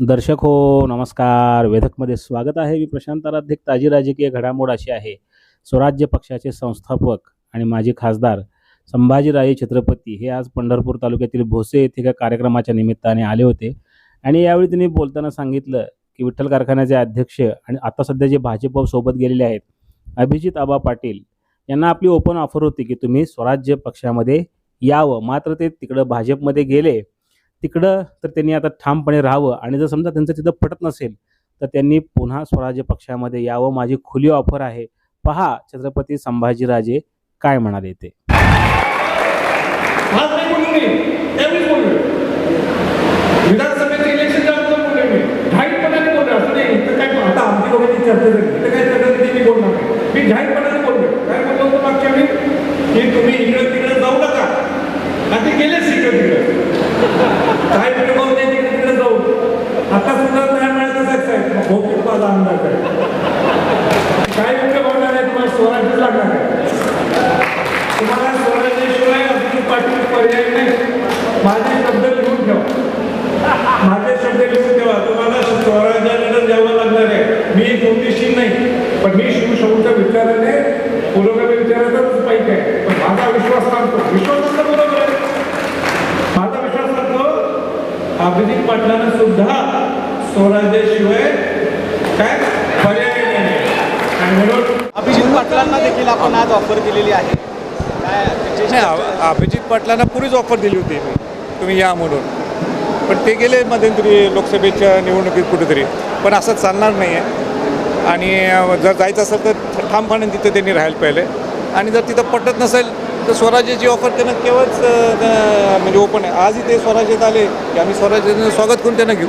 दर्शक हो नमस्कार. वेधकमध्ये स्वागत आहे. मी प्रशांत आराध्यक ताजी राजकीय घडामोड अशी आहे. स्वराज्य पक्षाचे संस्थापक आणि माजी खासदार संभाजीराजे छत्रपती हे आज पंढरपूर तालुक्यातील भोसे येथे एका कार्यक्रमाच्या निमित्ताने आले होते. आणि यावेळी त्यांनी बोलताना सांगितलं की विठ्ठल कारखान्याचे अध्यक्ष आणि आता सध्या जे भाजप सोबत गेलेले आहेत अभिजित आबा पाटील यांना आपली ओपन ऑफर होती की तुम्ही स्वराज्य पक्षामध्ये यावं. मात्र ते तिकडं भाजपमध्ये गेले. तिकडं तर त्यांनी आता ठामपणे राहावं. आणि जर समजा त्यांचं तिथं पटत नसेल तर त्यांनी पुन्हा स्वराज्य पक्षामध्ये यावं. माझी खुली ऑफर आहे. पहा छत्रपती संभाजीराजे काय म्हणाले ते. आज नाही बोललो. माझा अंदाज आहे. काय उपयोग होणार नाही तुम्हाला? स्वराज्य लागणार आहे. तुम्हाला स्वराज्याशिवाय अभिजित पाटील पर्याय नाही. माझे शब्द लिहून ठेवा. माझे शब्द लिहून ठेवा. तुम्हाला स्वराज्यानंतर द्यावं लागणार आहे. मी ज्योतिषी नाही पण मी शिवशाहूच्या विचाराने पुरोगामी विचाराचाच पाहिजे आहे. पण माझा विश्वास सांगतो. विश्वास तर बरोबर आहे माझा विश्वास सांगतो अभिजित पाटलांना सुद्धा स्वराज्याशिवाय काय? पर्याय नाही. आणि म्हणून अभिजित पाटलांना देखील आपण आज ऑफर केलेली आहे. नाही अभिजित पाटलांना पूर्वीच ऑफर दिली होती मी. तुम्ही या म्हणून. पण ते गेले मध्यंतरी लोकसभेच्या निवडणुकीत कुठेतरी. पण असं चालणार नाही आहे आणि जर जायचं असेल तर ठामपणे तिथं त्यांनी राहायला पाहिजे. आणि जर तिथं पटत नसेल तर स्वराज्याची ऑफर त्यांना केव्हाच म्हणजे ओपन आहे. आजही ते स्वराज्यात आले की आम्ही स्वराज्याचं स्वागत करून त्यांना घेऊ.